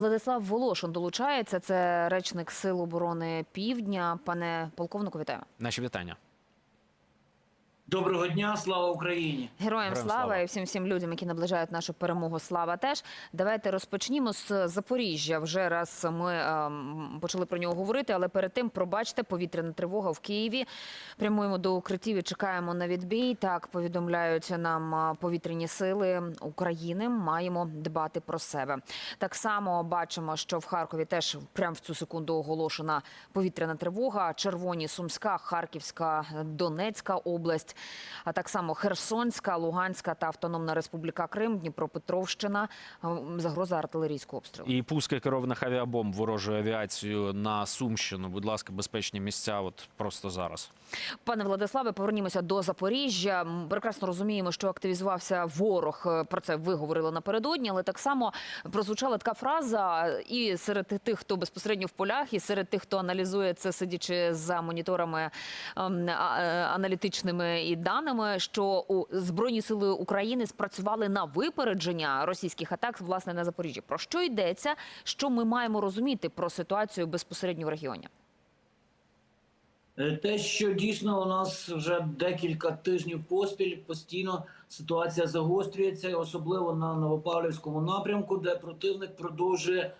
Владислав Волошин долучається. Це речник Сил оборони Півдня. Пане полковнику, вітаю. Наші вітання. Доброго дня, слава Україні! Героям Героям слава, слава. і всім всім людям, які наближають нашу перемогу. Слава теж. Давайте розпочнімо з Запоріжжя. Вже раз ми ем, почали про нього говорити, але перед тим пробачте повітряна тривога в Києві. Прямуємо до укриттів і чекаємо на відбій. Так повідомляють нам повітряні сили України. Маємо дбати про себе. Так само бачимо, що в Харкові теж прямо в цю секунду оголошена повітряна тривога. Червоні Сумська, Харківська, Донецька область, а так само Херсонська, Луганська та Автономна Республіка Крим, Дніпропетровщина. Ем, Загроза артилерійського обстрілу. І пуски керованих авіабомб ворожою авіацією на Сумщину. Будь ласка, безпечні місця. От просто зараз. Пане Владиславе, повернімося до Запоріжжя. Прекрасно розуміємо, що активізувався ворог. Е, Про це ви говорили напередодні, але так само прозвучала така фраза і серед тих, хто безпосередньо в полях, і серед тих, хто аналізує це, сидячи за моніторами ем, е, аналітичними і даними, що у збройні сили України спрацювали на випередження російських атак власне на Запоріжжі. Про що йдеться? Що ми маємо розуміти про ситуацію безпосередньо в регіоні? Е, Те, що дійсно у нас вже декілька тижнів поспіль постійно ситуація загострюється, особливо на Новопавлівському напрямку, де противник продовжує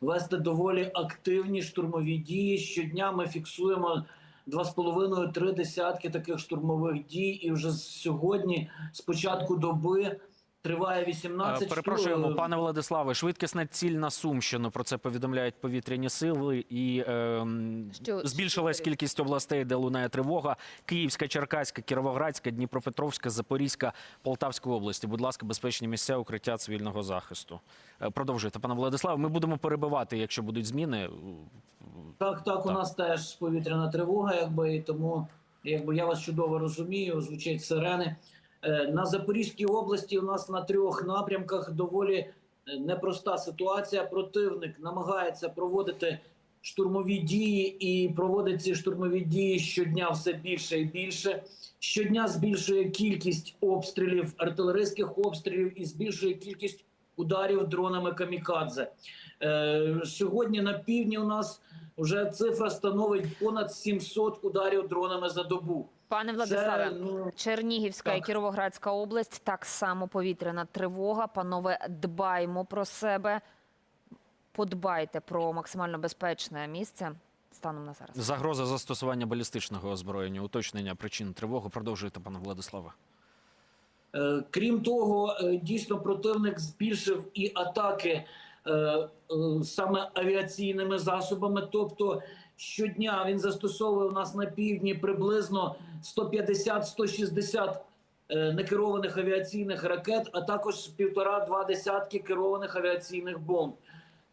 вести доволі активні штурмові дії. Щодня ми фіксуємо два з половиною три десятки таких штурмових дій, і вже сьогодні, з початку доби, триває 18 Е, Перепрошуємо, пане Владиславе. Швидкісна ціль на Сумщину. Про це повідомляють повітряні сили. І ем, Що- збільшилась що- кількість областей, де лунає тривога. Київська, Черкаська, Кіровоградська, Дніпропетровська, Запорізька, Полтавська області. Будь ласка, безпечні місця укриття цивільного захисту. Е, Продовжуйте, пане Владиславе. Ми будемо перебивати, якщо будуть зміни. Так, так, у нас теж повітряна тривога, якби і тому, якби я вас чудово розумію, звучать сирени. Е, На Запорізькій області у нас на трьох напрямках доволі е, непроста ситуація. Противник намагається проводити штурмові дії і проводить ці штурмові дії щодня все більше і більше. Щодня збільшує кількість обстрілів, артилерійських обстрілів і збільшує кількість ударів дронами камікадзе. Е, Сьогодні на півдні у нас вже цифра становить понад 700 ударів дронами за добу. Пане Владиславе, Це, ну, Чернігівська і. Кіровоградська область так само повітряна тривога. Панове, дбаймо про себе, подбайте про максимально безпечне місце станом на зараз. Загроза застосування балістичного озброєння, уточнення причин тривоги. Продовжуйте, пане Владиславе. Е, Крім того, е, дійсно противник збільшив і атаки е, саме авіаційними засобами. Тобто щодня він застосовує у нас на півдні приблизно 150-160 е, некерованих авіаційних ракет, а також півтора-два десятки керованих авіаційних бомб.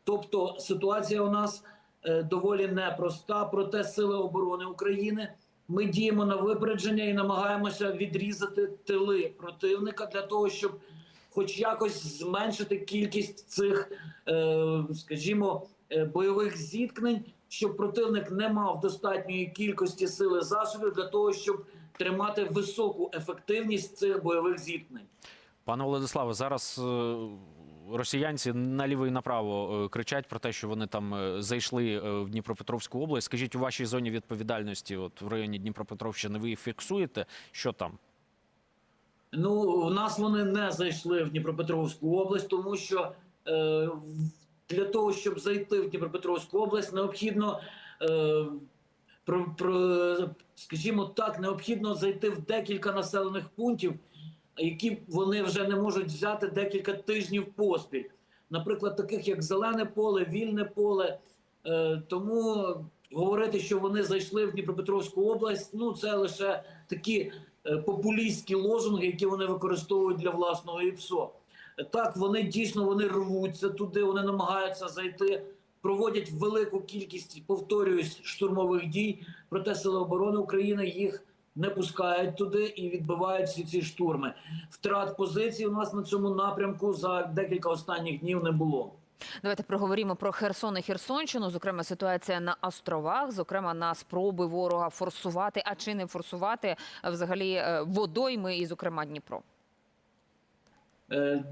Тобто ситуація у нас е, доволі непроста. Проте сили оборони України ми діємо на випередження і намагаємося відрізати тили противника для того, щоб хоч якось зменшити кількість цих, е, скажімо, бойових зіткнень, щоб противник не мав достатньої кількості сили засобів для того, щоб тримати високу ефективність цих бойових зіткнень. Пане Владиславе, зараз е, росіянці наліво і направо е, кричать про те, що вони там е, зайшли в Дніпропетровську область. Скажіть, у вашій зоні відповідальності, от в районі Дніпропетровщини, ви фіксуєте? Що там? Ну, в нас вони не зайшли в Дніпропетровську область, тому що е, для того, щоб зайти в Дніпропетровську область, необхідно, е, про, про, скажімо так, необхідно зайти в декілька населених пунктів, які вони вже не можуть взяти декілька тижнів поспіль. Наприклад, таких як Зелене поле, Вільне поле. Е, тому говорити, що вони зайшли в Дніпропетровську область, ну це лише такі е, популістські лозунги, які вони використовують для власного ІПСО. Так, вони дійсно вони рвуться туди, вони намагаються зайти, проводять велику кількість, повторююсь, штурмових дій. Проте сили оборони України їх не пускають туди і відбивають всі ці штурми. Втрат позицій у нас на цьому напрямку за декілька останніх днів не було. Давайте проговоримо про Херсон і Херсонщину. Зокрема, ситуація на островах, зокрема на спроби ворога форсувати, а чи не форсувати е, взагалі е, водойми, і зокрема Дніпро. Е,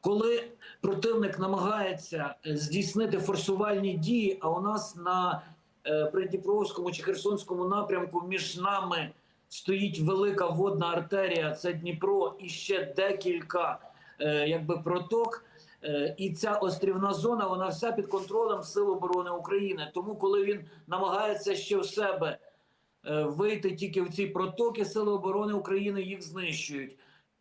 коли противник намагається е, здійснити форсувальні дії, а у нас на е, Придніпровському чи Херсонському напрямку між нами стоїть велика водна артерія, це Дніпро, і ще декілька якби проток. І ця острівна зона вона вся під контролем Сил оборони України. Тому, коли він намагається ще в себе вийти тільки в ці протоки, Сили оборони України їх знищують.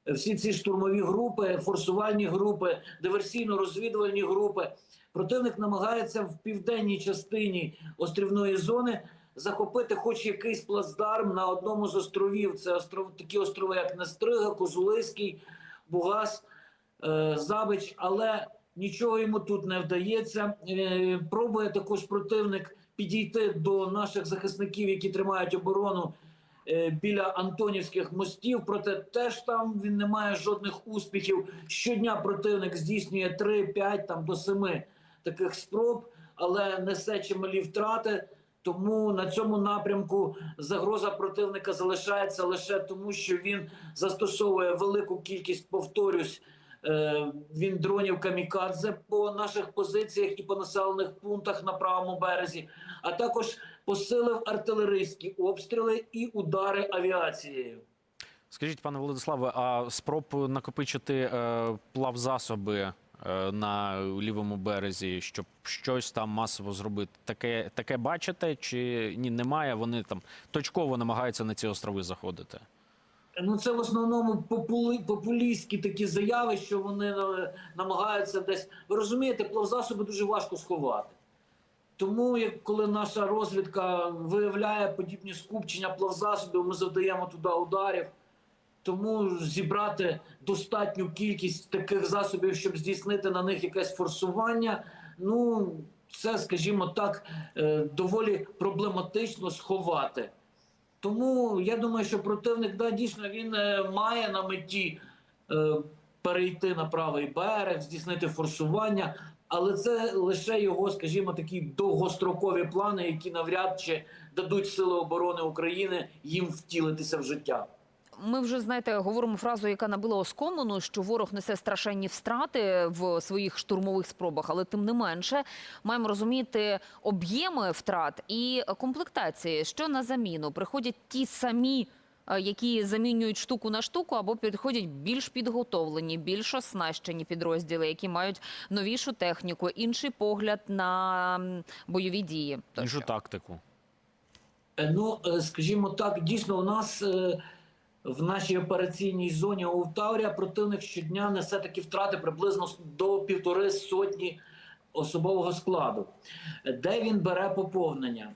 Всі ці штурмові групи, форсувальні групи, диверсійно-розвідувальні групи. Противник намагається в південній частині острівної зони захопити хоч якийсь плацдарм на одному з островів. Це остров, такі острови, як Нестрига, Козулиський, Бугас, е, Забич, але нічого йому тут не вдається. Е, Пробує також противник підійти до наших захисників, які тримають оборону біля Антонівських мостів. Проте теж там він не має жодних успіхів. Щодня противник здійснює 3-5 там до 7 таких спроб, але несе чималі втрати. Тому на цьому напрямку загроза противника залишається лише тому, що він застосовує велику кількість, повторюсь, е, він дронів камікадзе по наших позиціях і по населених пунктах на правому березі, а також посилив артилерійські обстріли і удари авіацією. Скажіть, пане Владиславе, а спроб накопичити е, плавзасоби е, на лівому березі, щоб щось там масово зробити, таке, таке бачите? Чи ні, немає? Вони там точково намагаються на ці острови заходити. Ну, це в основному попули, популістські такі заяви, що вони е, намагаються десь. Ви розумієте, плавзасоби дуже важко сховати. Тому, як коли наша розвідка виявляє подібні скупчення плавзасобів, ми завдаємо туди ударів. Тому зібрати достатню кількість таких засобів, щоб здійснити на них якесь форсування. Ну, це, скажімо так, е, доволі проблематично сховати. Тому я думаю, що противник да, дійсно він е, має на меті е, перейти на правий берег, здійснити форсування, але це лише його, скажімо, такі довгострокові плани, які навряд чи дадуть Сили оборони України їм втілитися в життя. Ми вже знаєте, говоримо фразу, яка набила оскомину, що ворог несе страшенні втрати в своїх штурмових спробах, але тим не менше маємо розуміти об'єми втрат і комплектації, що на заміну приходять ті самі. Е, Які замінюють штуку на штуку, або підходять більш підготовлені, більш оснащені підрозділи, які мають новішу техніку, інший погляд на бойові дії. Іншу тактику. Е, Ну, е, скажімо так, дійсно, у нас в нашій операційній зоні Овтаврія противник щодня несе такі втрати приблизно до півтори сотні особового складу. Де він бере поповнення?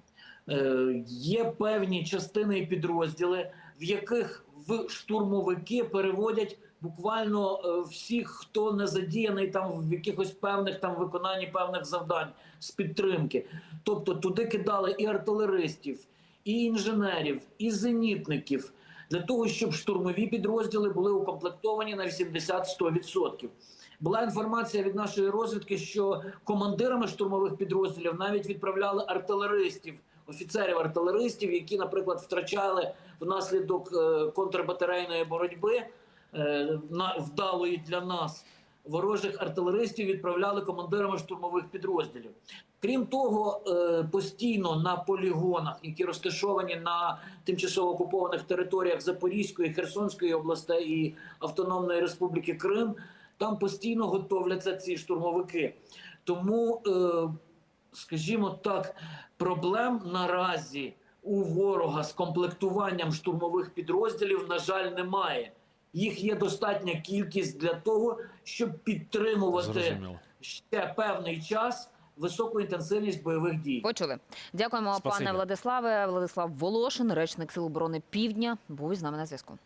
Є певні частини і підрозділи, в яких в штурмовики переводять буквально е, всіх, хто не задіяний там в якихось певних там виконанні певних завдань з підтримки. Тобто туди кидали і артилеристів, і інженерів, і зенітників для того, щоб штурмові підрозділи були укомплектовані на 80-100%. Була інформація від нашої розвідки, що командирами штурмових підрозділів навіть відправляли артилеристів, офіцерів артилеристів, які, наприклад, втрачали внаслідок е, контрбатарейної боротьби е, вдалої для нас. Ворожих артилеристів відправляли командирами штурмових підрозділів. Крім того, е, постійно на полігонах, які розташовані на тимчасово окупованих територіях Запорізької, Херсонської областей і Автономної Республіки Крим, там постійно готовляться ці штурмовики. Тому, скажімо так, проблем наразі у ворога з комплектуванням штурмових підрозділів, на жаль, немає. Їх є достатня кількість для того, щоб підтримувати Зрозуміло. ще певний час високу інтенсивність бойових дій. Почули. Дякуємо, Спасибі. пане Владиславе. Владислав Волошин, речник Сил оборони Півдня, був із нами на зв'язку.